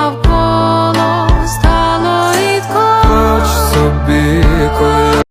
of course.